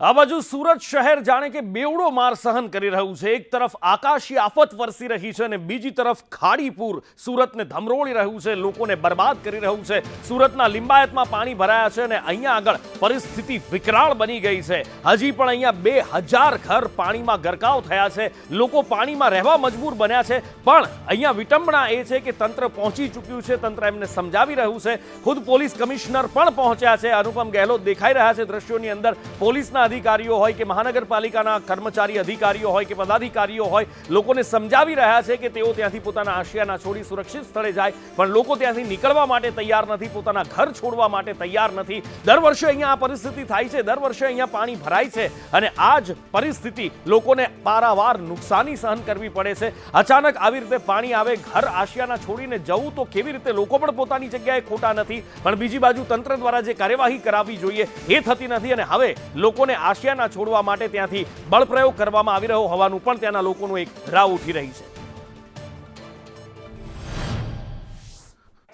આ બાજુ સુરત શહેર જાણે કે બેવડો માર સહન કરી રહ્યું છે. એક તરફ આકાશી આફત વરસી રહી છે અને બીજી તરફ ખાડીપુર સુરતને ધમરોળી રહ્યું છે. લોકોને બરબાદ કરી રહ્યું છે. સુરતના લિંબાયતમાં પાણી ભરાયા છે અને અહીંયા આગળ પરિસ્થિતિ વિકરાળ બની ગઈ છે. હજી પણ અહીંયા બે હજાર ઘર પાણીમાં ગરકાવ થયા છે. લોકો પાણીમાં રહેવા મજબૂર બન્યા છે. પણ અહીંયા વિટંબણા એ છે કે તંત્ર પહોંચી ચૂક્યું છે. તંત્ર એમને સમજાવી રહ્યું છે. ખુદ પોલીસ કમિશનર પણ પહોંચ્યા છે. અનુપમ ગહેલોત દેખાઈ રહ્યા છે દ્રશ્યોની અંદર. પોલીસના અધિકારીઓ હોય કે મહાનગરપાલિકાના કર્મચારી અધિકારીઓ હોય કે પદાધિકારીઓ હોય, લોકોને સમજાવી રહ્યા છે કે તેઓ ત્યાંથી પોતાના આશિયાના છોડી સુરક્ષિત સ્થળે જાય, પણ લોકો ત્યાંથી નીકળવા માટે તૈયાર નથી, પોતાના ઘર છોડવા માટે તૈયાર નથી. દર વર્ષે અહીંયા આ પરિસ્થિતિ થાય છે, દર વર્ષે અહીંયા પાણી ભરાય છે, અને આ જ પરિસ્થિતિ લોકોને પારાવાર નુકસાની સહન કરવી પડે છે. અચાનક આવી રીતે પાણી આવે, ઘર આશિયાના છોડીને જવું તો કેવી રીતે? લોકો પણ પોતાની જગ્યાએ ખોટા નથી. પણ બીજી બાજુ તંત્ર દ્વારા જે કાર્યવાહી કરાવવી જોઈએ એ થતી નથી, અને હવે લોકોને આશિયાના છોડવા માટે ત્યાંથી બળપ્રયોગ કરવામાં આવી રહ્યો હોવાનું પણ ત્યાંના લોકોનું એક રાવ ઉઠી રહી છે.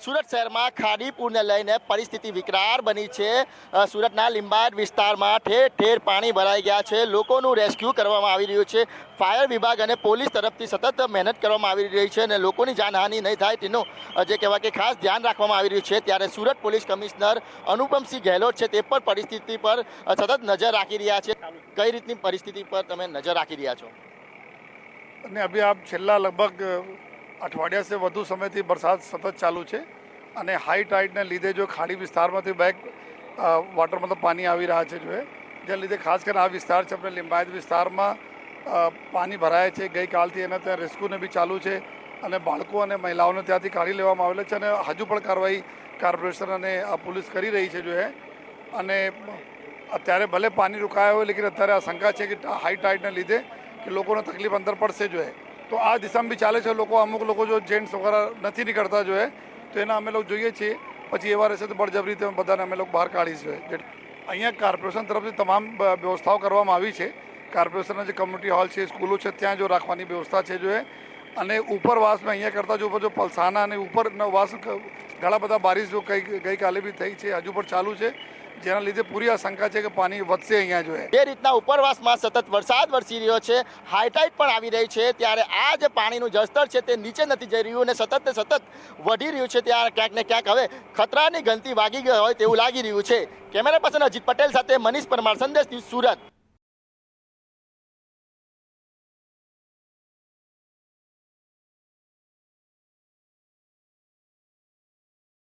સુરત શહેરમાં ખાડીપુરને લઈને પરિસ્થિતિ વિકરાળ બની છે. સુરતના લીંબાયત વિસ્તારમાં ઠેર ઠેર પાણી ભરાઈ ગયા છે. લોકોનું રેસ્ક્યુ કરવામાં આવી રહ્યું છે. ફાયર વિભાગ અને પોલીસ તરફથી સતત મહેનત કરવામાં આવી રહી છે અને લોકોની જાનહાનિ નહીં થાય તેનું જે કહેવાય કે ખાસ ધ્યાન રાખવામાં આવી રહ્યું છે. ત્યારે સુરત પોલીસ કમિશનર અનુપમસિંહ ગહેલોત છે તે પણ પરિસ્થિતિ પર સતત નજર રાખી રહ્યા છે. કઈ રીતની પરિસ્થિતિ પર તમે નજર રાખી રહ્યા છો? અને અભી આપ છેલ્લા લગભગ અઠવાડિયા સે વધુ સમયથી વરસાદ સતત ચાલુ છે અને હાઈ ટાઈડને લીધે જો ખાડી વિસ્તારમાંથી બેક વોટર મતલબ પાણી આવી રહ્યા છે જો જેના લીધે ખાસ કરીને આ વિસ્તાર છે, આપણે લિંબાયત વિસ્તારમાં પાણી ભરાય છે. ગઈકાલથી એના ત્યાં રેસ્ક્યુને બી ચાલુ છે અને બાળકો અને મહિલાઓને ત્યાંથી કાઢી લેવામાં આવેલા છે અને હજુ પણ કાર્યવાહી કોર્પોરેશન અને પોલીસ કરી રહી છે જો અને અત્યારે ભલે પાણી રોકાયા હોય, લેકિન અત્યારે આશંકા છે કે હાઈ ટાઈડને લીધે કે લોકોને તકલીફ અંદર પડશે જો એ તો આ દિશામાં બી ચાલે છે લોકો. અમુક લોકો જો જેન્ટ્સ વગેરે નથી નીકળતા જોઈએ, તો એના અમે લોકો જોઈએ છીએ. પછી એવા રહેશે તો બળજબરી રીતે બધાને અમે લોકો બહાર કાઢીશું અહીંયા કોર્પોરેશન તરફથી તમામ વ્યવસ્થાઓ કરવામાં આવી છે. કોર્પોરેશનના જે કમ્યુનિટી હોલ છે સ્કૂલો છે, ત્યાં જો રાખવાની વ્યવસ્થા છે જો એ અને ઉપરવાસમાં અહીંયા કરતાં જો ઉપર જો પલસાના અને ઉપરના વાસ ઘણા બધા બારિશ જો ગઈ ગઈકાલે બી થઈ છે, હજુ પણ ચાલુ છે. જેના લીધે પૂરી આશંકા છે કે પાણી વધશે અહીંયા જોઈએ જે રીતના ઉપરવાસમાં સતત વરસાદ વરસી રહ્યો છે હાઈટાઈટ પણ આવી રહી છે, ત્યારે આ જે પાણીનું જળસ્તર છે તે નીચે નથી જઈ રહ્યું અને સતત સતત વધી રહ્યું છે ત્યાં ક્યાંક ને ક્યાંક. હવે ખતરાની ગંતી વાગી ગઈ હોય તેવું લાગી રહ્યું છે. કેમેરા પર્સન અજીત પટેલ સાથે મનીષ પરમાર, સંદેશ ન્યૂઝ સુરત.